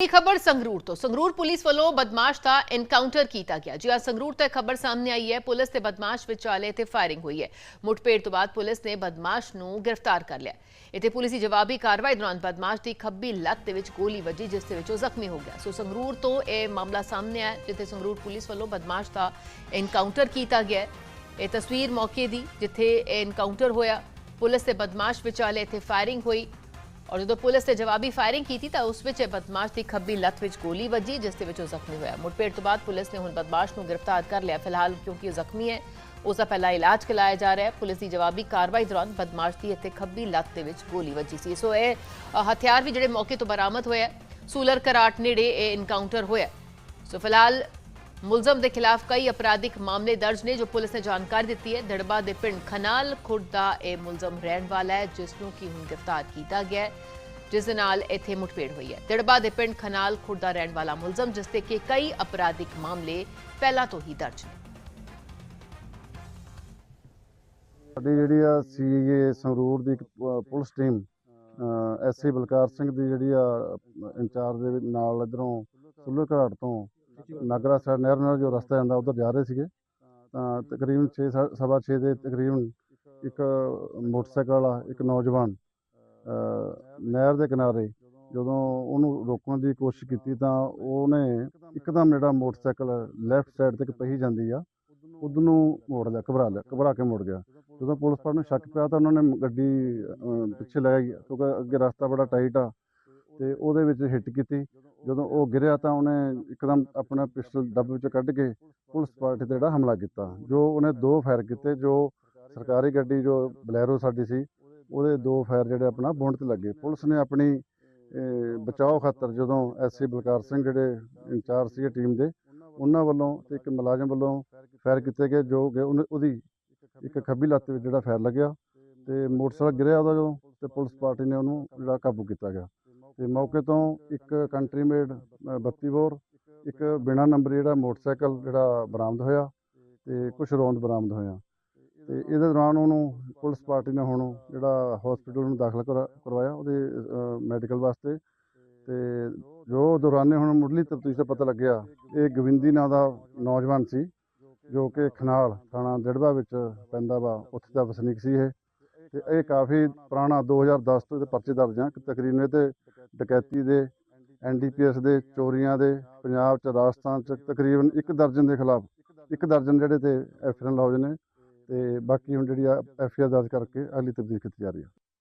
ਇਹ ਖਬਰ ਸੰਗਰੂਰ ਤੋਂ ਸੰਗਰੂਰ ਪੁਲਿਸ ਵੱਲੋਂ ਬਦਮਾਸ਼ ਦਾ ਐਨਕਾਊਂਟਰ ਕੀਤਾ ਗਿਆ ਜੀ ਅੱਜ ਸੰਗਰੂਰ ਤੋਂ ਖਬਰ ਸਾਹਮਣੇ ਆਈ ਹੈ ਪੁਲਿਸ ਤੇ ਬਦਮਾਸ਼ ਵਿਚਾਲੇ ਤੇ ਫਾਇਰਿੰਗ ਹੋਈ ਹੈ ਮੁੱਠਭੇੜ ਤੋਂ ਬਾਅਦ ਪੁਲਿਸ ਨੇ ਬਦਮਾਸ਼ ਨੂੰ ਗ੍ਰਿਫਤਾਰ ਕਰ ਲਿਆ ਇੱਥੇ ਪੁਲਿਸ ਦੀ ਜਵਾਬੀ ਕਾਰਵਾਈ ਦੌਰਾਨ ਬਦਮਾਸ਼ ਦੀ ਖੱਬੀ ਲੱਤ ਦੇ ਵਿੱਚ ਗੋਲੀ ਵੱਜੀ ਜਿਸ ਦੇ ਵਿੱਚ ਉਹ ਜ਼ਖਮੀ ਹੋ ਗਿਆ ਸੋ ਸੰਗਰੂਰ ਤੋਂ ਇਹ ਮਾਮਲਾ ਸਾਹਮਣੇ ਆਇਆ ਜਿੱਥੇ ਸੰਗਰੂਰ ਪੁਲਿਸ ਵੱਲੋਂ ਬਦਮਾਸ਼ ਦਾ ਐਨਕਾਊਂਟਰ ਕੀਤਾ ਗਿਆ ਇਹ ਤਸਵੀਰ ਮੌਕੇ ਦੀ ਜਿੱਥੇ ਇਹ ਐਨਕਾਊਂਟਰ ਹੋਇਆ ਪੁਲਿਸ ਤੇ ਬਦਮਾਸ਼ ਵਿਚਾਲੇ ਇੱਥੇ ਫਾਇਰਿੰਗ ਹੋਈ ਔਰ ਜਦੋਂ ਪੁਲਿਸ ਨੇ ਜਵਾਬੀ ਫਾਇਰਿੰਗ ਕੀਤੀ ਤਾਂ ਉਸ ਵਿੱਚ ਇਹ ਬਦਮਾਸ਼ ਦੀ ਖੱਬੀ ਲੱਤ ਵਿੱਚ ਗੋਲੀ ਵੱਜੀ ਜਿਸ ਦੇ ਵਿੱਚ ਉਹ ਜ਼ਖਮੀ ਹੋਇਆ ਮੁੱਠਭੇੜ ਤੋਂ ਬਾਅਦ ਪੁਲਿਸ ਨੇ ਹੁਣ ਬਦਮਾਸ਼ ਨੂੰ ਗ੍ਰਿਫਤਾਰ ਕਰ ਲਿਆ ਫਿਲਹਾਲ ਕਿਉਂਕਿ ਉਹ ਜ਼ਖਮੀ ਹੈ ਉਸ ਦਾ ਪਹਿਲਾ ਇਲਾਜ ਕਰਾਇਆ ਜਾ ਰਿਹਾ ਹੈ ਪੁਲਿਸ ਦੀ ਜਵਾਬੀ ਕਾਰਵਾਈ ਦੌਰਾਨ ਬਦਮਾਸ਼ ਦੀ ਇੱਥੇ ਖੱਬੀ ਲੱਤ ਦੇ ਵਿੱਚ ਗੋਲੀ ਵੱਜੀ ਸੀ ਸੋ ਇਹ ਹਥਿਆਰ ਵੀ ਜਿਹੜੇ ਮੌਕੇ ਤੋਂ ਬਰਾਮਦ ਹੋਇਆ ਸੂਲਰ ਕਰਾਟ ਨੇੜੇ ਇਹ ਇਨਕਾਊਂਟਰ ਹੋਇਆ ਸੋ ਫਿਲਹਾਲ ਮੁਲਜ਼ਮ ਦੇ ਖਿਲਾਫ ਕਈ ਅਪਰਾਧਿਕ ਮਾਮਲੇ ਦਰਜ ਨੇ ਜੋ ਪੁਲਿਸ ਨੇ ਜਾਣਕਾਰੀ ਦਿੱਤੀ ਹੈ। ਦੜਬਾ ਦੇ ਪਿੰਡ ਖਨਾਲ ਖੁਰਦ ਦਾ ਇਹ ਮੁਲਜ਼ਮ ਰਹਿਣ ਵਾਲਾ ਹੈ, ਜਿਸ ਨੂੰ ਕਿ ਹੁਣ ਗ੍ਰਿਫਤਾਰ ਕੀਤਾ ਗਿਆ ਹੈ, ਜਿਸ ਦੇ ਨਾਲ ਇੱਥੇ ਮੁਠਭੇੜ ਹੋਈ ਹੈ। ਦੜਬਾ ਦੇ ਪਿੰਡ ਖਨਾਲ ਖੁਰਦ ਦਾ ਰਹਿਣ ਵਾਲਾ ਮੁਲਜ਼ਮ, ਜਿਸ ਤੇ ਕਿ ਕਈ ਅਪਰਾਧਿਕ ਮਾਮਲੇ ਪਹਿਲਾਂ ਤੋਂ ਹੀ ਦਰਜ ਨੇ। ਸਾਡੀ ਜਿਹੜੀ ਆ ਸੀਏ ਸੰਗਰੂਰ ਦੀ ਇੱਕ ਪ- police team SC Balkar Singh ਦੀ ਜਿਹੜੀ ਆ ਇੰਚਾਰਜ ਦੇ ਨਾਲ ਇਧਰੋਂ ਸੁੱਲਰ ਘਾਟ ਤੋਂ ਨਾਗਰਾ ਸਾਈਡ ਨਹਿਰ ਨਾਲ ਜੋ ਰਸਤਾ ਜਾਂਦਾ ਉਧਰ ਜਾ ਰਹੇ ਸੀਗੇ। ਤਾਂ ਤਕਰੀਬਨ 6 ਸਵਾ 6 ਦੇ ਤਕਰੀਬਨ ਇੱਕ ਮੋਟਰਸਾਈਕਲ ਵਾਲਾ ਇੱਕ ਨੌਜਵਾਨ ਨਹਿਰ ਦੇ ਕਿਨਾਰੇ ਜਦੋਂ ਉਹਨੂੰ ਰੋਕਣ ਦੀ ਕੋਸ਼ਿਸ਼ ਕੀਤੀ ਤਾਂ ਉਹਨੇ ਇੱਕਦਮ ਜਿਹੜਾ ਮੋਟਰਸਾਈਕਲ ਲੈਫਟ ਸਾਈਡ ਤੇ ਪਹੀ ਜਾਂਦੀ ਆ ਉਧਰ ਨੂੰ ਮੋੜ ਲਿਆ ਘਬਰਾ ਲਿਆ ਘਬਰਾ ਕੇ ਮੁੜ ਗਿਆ। ਜਦੋਂ ਪੁਲਿਸ ਪਾਰਟੀ ਨੂੰ ਸ਼ੱਕ ਪਿਆ ਤਾਂ ਉਹਨਾਂ ਨੇ ਗੱਡੀ ਪਿੱਛੇ ਲੈ ਗਈ ਕਿਉਂਕਿ ਅੱਗੇ ਰਸਤਾ ਬੜਾ ਟਾਈਟ ਆ। ਤੇ ਉਹਦੇ ਵਿੱਚ ਹਿੱਟ ਕੀਤੀ। ਜਦੋਂ ਉਹ ਗਿਰਿਆ ਤਾਂ ਉਹਨੇ ਇੱਕਦਮ ਆਪਣਾ ਪਿਸਟਲ ਡੱਬ ਵਿੱਚੋਂ ਕੱਢ ਕੇ ਪੁਲਿਸ ਪਾਰਟੀ ਤੇ ਜਿਹੜਾ ਹਮਲਾ ਕੀਤਾ। ਜੋ ਉਹਨੇ ਦੋ ਫਾਇਰ ਕੀਤੇ, ਜੋ ਸਰਕਾਰੀ ਗੱਡੀ, ਜੋ ਬਲੈਰੋ ਸਾਡੀ ਸੀ, ਉਹਦੇ ਦੋ ਫਾਇਰ ਜਿਹੜੇ ਆਪਣਾ ਬੁੰਡ ਤੇ ਲੱਗੇ। ਪੁਲਿਸ ਨੇ ਆਪਣੀ ਬਚਾਓ ਖਾਤਰ ਜਦੋਂ ਐਸਸੀ ਬਲਕਾਰ ਸਿੰਘ ਜਿਹੜੇ ਇੰਚਾਰਜ ਸੀਗੇ ਟੀਮ ਦੇ, ਉਹਨਾਂ ਵੱਲੋਂ ਤੇ ਇੱਕ ਮੁਲਾਜ਼ਮ ਵੱਲੋਂ ਫਾਇਰ ਕੀਤੇ ਗਏ, ਜੋ ਕਿ ਉਹਨੇ- ਉਹਦੀ ਇੱਕ ਖੱਬੀ ਲੱਤ ਵਿੱਚ ਜਿਹੜਾ ਫਾਇਰ ਲੱਗਿਆ ਤੇ ਮੋਟਰਸਾਈਕਲ ਗਿਰਿਆ ਉਹਦਾ ਜਦੋਂ ਤੇ ਪੁਲਿਸ ਪਾਰਟੀ ਨੇ ਉਹਨੂੰ ਜਿਹੜਾ ਕਾਬੂ ਕੀਤਾ ਗਿਆ। ਤੇ ਮੌਕੇ ਤੋਂ ਇੱਕ ਕੰਟਰੀ ਮੇਡ 32 ਬੋਰ, ਇੱਕ ਬਿਨਾ ਨੰਬਰ ਜਿਹੜਾ ਮੋਟਰਸਾਈਕਲ ਜਿਹੜਾ ਬਰਾਮਦ ਹੋਇਆ ਤੇ ਕੁਝ ਰੌਂਦ ਬਰਾਮਦ ਹੋਇਆ। ਤੇ ਇਹਦੇ ਦੌਰਾਨ ਉਹਨੂੰ ਪੁਲਿਸ ਪਾਰਟੀ ਨੇ ਹੁਣ ਜਿਹੜਾ ਹਸਪੀਟਲ ਨੂੰ ਦਾਖਲ ਕਰਾ- ਕਰਵਾਇਆ ਉਹਦੇ ਮੈਡੀਕਲ ਵਾਸਤੇ। ਤੇ ਜੋ ਦੌਰਾਨੇ ਹੁਣ ਮੁੱਢਲੀ ਤਫਤੀਸ਼ ਦਾ ਪਤਾ ਲੱਗਿਆ, ਇਹ ਗਵਿੰਦੀ ਨਾਂ ਦਾ ਨੌਜਵਾਨ ਸੀ, ਜੋ ਕਿ ਖਨਾਲ ਥਾਣਾ ਦਿੜਬਾ ਵਿੱਚ ਪੈਂਦਾ ਵਾ, ਉੱਥੇ ਦਾ ਵਸਨੀਕ ਸੀ ਇਹ। ਤੇ ਇਹ ਕਾਫੀ ਪੁਰਾਣਾ 2010 ਤੋਂ ਇਹਦੇ ਪਰਚੇ ਦਰਜ ਆ ਤਕਰੀਬਨ ਇਹ ਤੇ ਡਕੈਤੀ ਦੇ ਐਨਡੀਪੀਐਸ ਦੇ, ਚੋਰੀਆਂ ਦੇ, ਪੰਜਾਬ ਚ, ਰਾਜਸਥਾਨ ਚ ਤਕਰੀਬਨ ਇੱਕ ਦਰਜਨ ਦੇ ਖਿਲਾਫ, ਇੱਕ ਦਰਜਨ ਜਿਹੜੇ ਤੇ ਐਫਆਈਆਰ ਲੌਜ ਨੇ ਤੇ ਬਾਕੀ ਹੁਣ ਜਿਹੜੀ ਆ ਐਫਆਈਆਰ ਦਰਜ ਕਰਕੇ ਅਗਲੀ ਤਬਦੀਲ ਕੀਤੀ ਜਾ ਰਹੀ ਹੈ